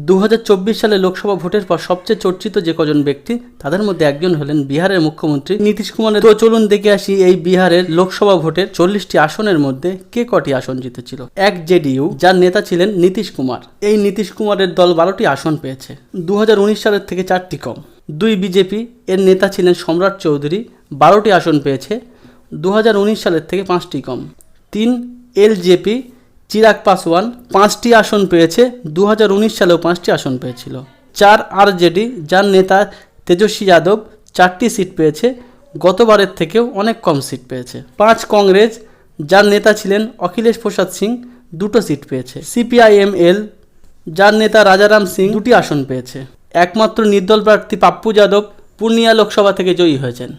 দু হাজার চব্বিশ সালে লোকসভা ভোটের পর সবচেয়ে চর্চিত যে কজন ব্যক্তি, তাদের মধ্যে একজন হলেন বিহারের মুখ্যমন্ত্রী নীতিশ কুমারের। তো চলুন দেখে আসি এই বিহারের লোকসভা ভোটের চল্লিশটি আসনের মধ্যে কে কটি আসন জিতেছিল? এক জেডিইউ, যার নেতা ছিলেন নীতিশ কুমার। এই নীতিশ কুমারের দল বারোটি আসন পেয়েছে। দু হাজার উনিশ সালের থেকে চারটি কম। দুই বিজেপি, এর নেতা ছিলেন সম্রাট চৌধুরী, বারোটি আসন পেয়েছে। দু হাজার উনিশ সালের থেকে পাঁচটি কম। তিন এলজেপি চিরাগ পাসওয়ান পাঁচটি আসন পেয়েছে দু হাজার উনিশ সালেও পাঁচটি আসন পেয়েছিল। চার আরজেডি, যার নেতা তেজস্বী যাদব চারটি সিট পেয়েছে, গতবারের থেকেও অনেক কম সিট পেয়েছে। পাঁচ কংগ্রেস, যার নেতা ছিলেন অখিলেশ প্রসাদ সিং, দুটো সিট পেয়েছে। সিপিআইএমএল, যার নেতা রাজারাম সিং, দুটি আসন পেয়েছে। একমাত্র নির্দল প্রার্থী পাপ্পু যাদব পূর্ণিয়া লোকসভা থেকে জয়ী হয়েছেন।